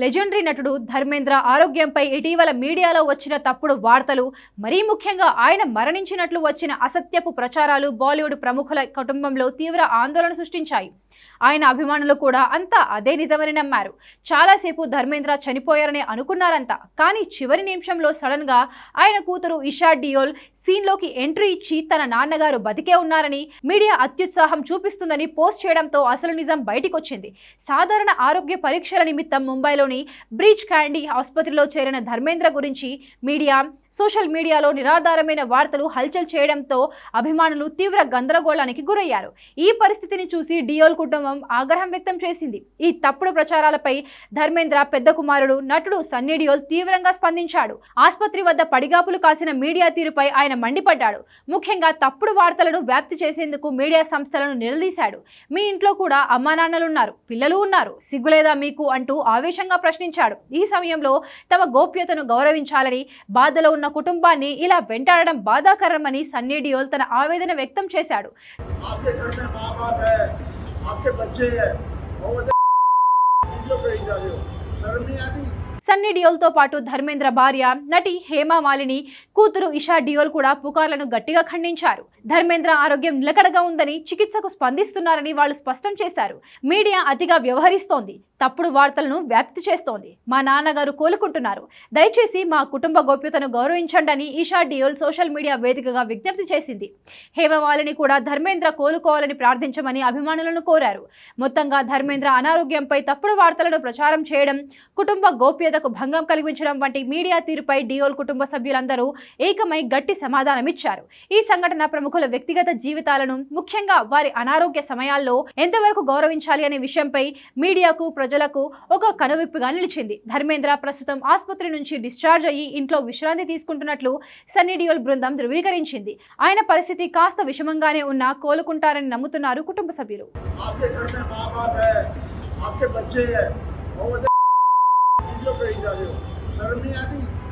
Legendary నటుడు ధర్మేంద్ర ఆరోగ్యంపై ఇటీవల మీడియాలో వచ్చిన తప్పుడు వార్తలు మరీ ముఖ్యంగా ఆయన మరణించినట్లు వచ్చిన అసత్యపు ప్రచారాలు బాలీవుడ్ ప్రముఖుల కుటుంబంలో తీవ్ర ఆందోళన సృష్టించాయి. ఆయన అభిమానులు కూడా అంతా అదే నిజమని నమ్మారు. చాలాసేపు ధర్మేంద్ర చనిపోయారని అనుకున్నారంతా కానీ చివరి నిమిషంలో సడన్గా ఆయన కూతురు ఇషా డియోల్ సీన్లోకి ఎంట్రీ ఇచ్చి తన నాన్నగారు బతికే ఉన్నారని మీడియా అత్యుత్సాహం చూపిస్తుందని పోస్ట్ చేయడంతో అసలు నిజం బయటికొచ్చింది. సాధారణ ఆరోగ్య పరీక్షల నిమిత్తం ముంబైలోని బ్రీచ్ క్యాండీ ఆసుపత్రిలో చేరిన ధర్మేంద్ర గురించి మీడియా సోషల్ మీడియాలో నిరాధారమైన వార్తలు హల్చల్ చేయడంతో అభిమానులు తీవ్ర గందరగోళానికి గురయ్యారు. ఈ పరిస్థితిని చూసి డియోల్ కుటుంబం ఆగ్రహం వ్యక్తం చేసింది. ఈ తప్పుడు ప్రచారాలపై ధర్మేంద్ర పెద్ద కుమారుడు నటుడు సన్నీ డియోల్ తీవ్రంగా స్పందించాడు. ఆసుపత్రి వద్ద పడిగాపులు కాసిన మీడియా తీరుపై ఆయన మండిపడ్డాడు. ముఖ్యంగా తప్పుడు వార్తలను వ్యాప్తి చేసేందుకు మీడియా సంస్థలను నిలదీశాడు. మీ ఇంట్లో కూడా అమ్మానాన్నలున్నారు పిల్లలు ఉన్నారు సిగ్గులేదా మీకు అంటూ ఆవేశంగా ప్రశ్నించాడు. ఈ సమయంలో తమ గోప్యతను గౌరవించాలని బాధలో ఉన్న కుటుంబాన్ని ఇలా వెంటాడడం బాధాకరమని సన్నీ డియోల్ తన ఆవేదన వ్యక్తం చేశాడు. आपके बच्चे हैं। और शर्म नहीं आती? సన్నీ డియోల్తో పాటు ధర్మేంద్ర భార్య నటి హేమా మాలిని కూతురు ఇషా డియోల్ కూడా పుకార్లను గట్టిగా ఖండించారు. ధర్మేంద్ర ఆరోగ్యం నిలకడగా ఉందని చికిత్సకు స్పందిస్తున్నారని వాళ్ళు స్పష్టం చేశారు. మీడియా అతిగా వ్యవహరిస్తోంది. తప్పుడు వార్తలను వ్యాప్తి చేస్తోంది. మా నాన్నగారు కోలుకుంటున్నారు. దయచేసి మా కుటుంబ గోప్యతను గౌరవించండి అని ఈషా డియోల్ సోషల్ మీడియా వేదికగా విజ్ఞప్తి చేసింది. హేమవాలిని కూడా ధర్మేంద్ర కోలుకోవాలని ప్రార్థించమని అభిమానులను కోరారు. మొత్తంగా ధర్మేంద్ర అనారోగ్యంపై తప్పుడు వార్తలను ప్రచారం చేయడం కుటుంబ గోప్యత గోప్యతకు భంగం కలిగించడం వంటి మీడియా తీరుపై డియోల్ కుటుంబ సభ్యులందరూ ఏకమై గట్టి సమాధానమిచ్చారు ఈ సంఘటన ప్రముఖుల వ్యక్తిగత జీవితాలను ముఖ్యంగా వారి అనారోగ్య సమయాల్లో ఎంతవరకు గౌరవించాలి అనే విషయంపై మీడియాకు ప్రజలకు ఒక కనువిప్పుగా నిలిచింది ధర్మేంద్ర ప్రస్తుతం ఆసుపత్రి నుంచి డిశ్చార్జ్ అయ్యి ఇంట్లో విశ్రాంతి తీసుకుంటున్నట్లు సన్నీ డియోల్ బృందం ధృవీకరించింది ఆయన పరిస్థితి కాస్త విషమంగానే ఉన్నా కోలుకుంటారని నమ్ముతున్నారు కుటుంబ సభ్యులు आपके घर में माँ बाप है आपके बच्चे हैं Look right there. Sir, may